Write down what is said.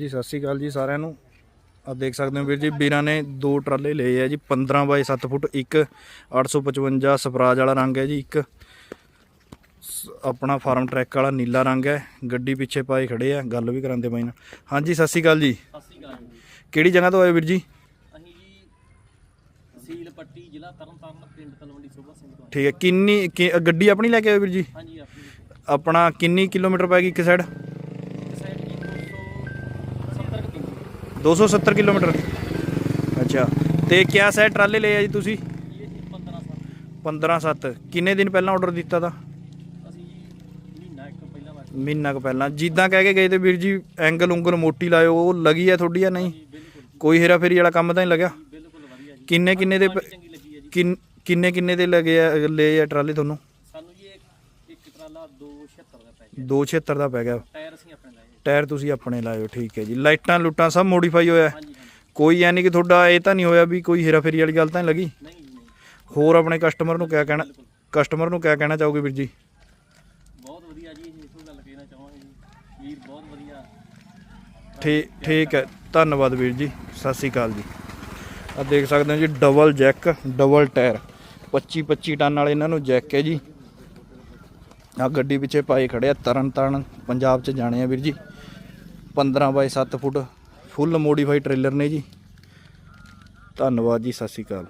ਜੀ ਸਤਿ ਸ਼੍ਰੀ ਅਕਾਲ ਜੀ ਸਾਰਿਆਂ ਨੂੰ। ਆ ਦੇਖ ਸਕਦੇ ਹੋ ਵੀਰ ਜੀ ਵੀਰਾਂ ਨੇ ਦੋ ਟਰਾਲੇ ਲਏ ਆ ਜੀ 15 ਬਾਈ 7 ਫੁੱਟ ਇੱਕ 855 ਸਫਰਾਜ ਵਾਲਾ ਰੰਗ ਹੈ ਜੀ ਇੱਕ ਸ- ਆਪਣਾ ਫਾਰਮ ਟਰੈਕ ਵਾਲਾ ਨੀਲਾ ਰੰਗ ਹੈ ਗੱਡੀ ਪਿੱਛੇ ਪਾਏ ਖੜੇ ਆ ਗੱਲ ਵੀ ਕਰਾਂਦੇ ਬਾਈ ਨਾਲ। ਹਾਂਜੀ ਸਤਿ ਸ਼੍ਰੀ ਅਕਾਲ ਜੀ। ਸਤਿ ਸ਼੍ਰੀ ਅਕਾਲ ਜੀ। ਕਿਹੜੀ ਜਗ੍ਹਾ ਤੋਂ ਆਏ ਵੀਰ ਜੀ? ਅਸੀਂ ਜੀ ਤਹਿਸੀਲ ਪੱਟੀ ਜ਼ਿਲ੍ਹਾ ਤਰਨਤਾਰਨ ਪਿੰਡ ਤਲਵੰਡੀ ਸੋਭਾ ਸਿੰਘ ਤੋਂ ਆਏ। ਠੀਕ ਹੈ ਕਿੰਨੀ ਕਿ- ਗੱਡੀ ਆਪਣੀ ਲੈ ਕੇ ਆਏ ਵੀਰ ਜੀ? ਹਾਂਜੀ ਆਪਣੀ। ਆਪਣਾ ਕਿੰਨੀ ਕਿਲੋਮੀਟਰ ਪੈ ਗਈ ਇੱਕ ਸਾਈਡ? 270 ਕਿਲੋਮੀਟਰ। ਅੱਛਾ। ਤੇ ਕਿਆ ਸਾਈਡ ਟਰਾਲੇ ਲਏ ਆ ਜੀ ਤੁਸੀਂ? ਇਹ ਜੀ 15 ਸਾਲ 15 7 ਕਿੰਨੇ ਦਿਨ ਪਹਿਲਾਂ ਆਰਡਰ ਦਿੱਤਾ ਜੀ ਮਹੀਨਾ ਕੁ ਪਹਿਲਾਂ। ਜਿੱਦਾਂ ਕਹਿ ਕੇ ਗਏ ਤੇ ਵੀਰ ਜੀ ਐਂਗਲ ਉਂਗਲ ਮੋਟੀ ਲਾਇਓ ਉਹ ਲੱਗੀ ਆ ਤੁਹਾਡੀ ਆ ਨਹੀਂ? ਕੋਈ ਹੇਰਾ ਫੇਰੀ ਵਾਲਾ ਕੰਮ ਤਾਂ ਨਹੀਂ ਲੱਗਿਆ? ਕਿੰਨੇ ਕਿੰਨੇ ਦੇ ਕਿੰਨ- ਕਿੰਨੇ ਦੇ ਲੱਗੇ ਆ ਲਏ ਆ ਟਰਾਲੇ ਤੁਹਾਨੂੰ? ਸਾਨੂੰ ਜੀ ਇੱਕ ਇੱਕ ਟਰਾਲਾ 276 ਦਾ ਪੈ ਗਿਆ। 276 ਦਾ ਪੈ ਗਿਆ। ਟਾਇਰ ਅਸੀਂ ਆਪਣੇ ਲਾਏ। ਟਾਇਰ ਤੁਸੀਂ ਆਪਣੇ ਲਾਇਓ ਠੀਕ ਹੈ ਜੀ। ਲਾਈਟਾਂ ਲੁੱਟਾਂ ਸਭ ਮੋਡੀਫਾਈ ਹੋਇਆ ਕੋਈ ਐ ਨਹੀਂ ਕਿ ਤੁਹਾਡਾ ਇਹ ਤਾਂ ਨਹੀਂ ਹੋਇਆ ਵੀ ਕੋਈ ਹੇਰਾ ਫੇਰੀ ਵਾਲੀ ਗੱਲ ਤਾਂ ਨਹੀਂ ਲੱਗੀ? ਹੋਰ ਆਪਣੇ ਕਸਟਮਰ ਨੂੰ ਕਿਆ ਕਹਿਣਾ ਕਸਟਮਰ ਨੂੰ ਕਿਆ ਕਹਿਣਾ ਚਾਹੋਗੇ ਵੀਰ ਜੀ? ਬਹੁਤ ਵਧੀਆ ਜੀ ਤੋਂ ਗੱਲ ਕਹਿਣਾ ਚਾਹਾਂਗੇ ਜੀ। ਵੀਰ ਬਹੁਤ ਵਧੀਆ। ਠੀਕ ਠੀਕ ਹੈ। ਧੰਨਵਾਦ ਵੀਰ ਜੀ। ਸਤਿ ਸ੍ਰੀ ਅਕਾਲ ਜੀ। ਆ ਦੇਖ ਸਕਦੇ ਹੋ ਜੀ double jack double tyre 25 25 ton ਵਾਲੇ ਇਹਨਾਂ ਨੂੰ ਜੈਕ ਹੈ ਜੀ। ਆ ਗੱਡੀ ਪਿੱਛੇ ਪਾਏ ਖੜੇ ਆ ਤਰਨ ਤਾਰਨ ਪੰਜਾਬ ਚ ਜਾਣੇ ਆ ਵੀਰ ਜੀ। 15 ਬਾਈ 7 ਫੁੱਟ ਫੁੱਲ ਮੋਡੀਫਾਈ ਟ੍ਰੇਲਰ ਨੇ ਜੀ। ਧੰਨਵਾਦ ਜੀ, ਸਤਿ ਸ੍ਰੀ ਅਕਾਲ।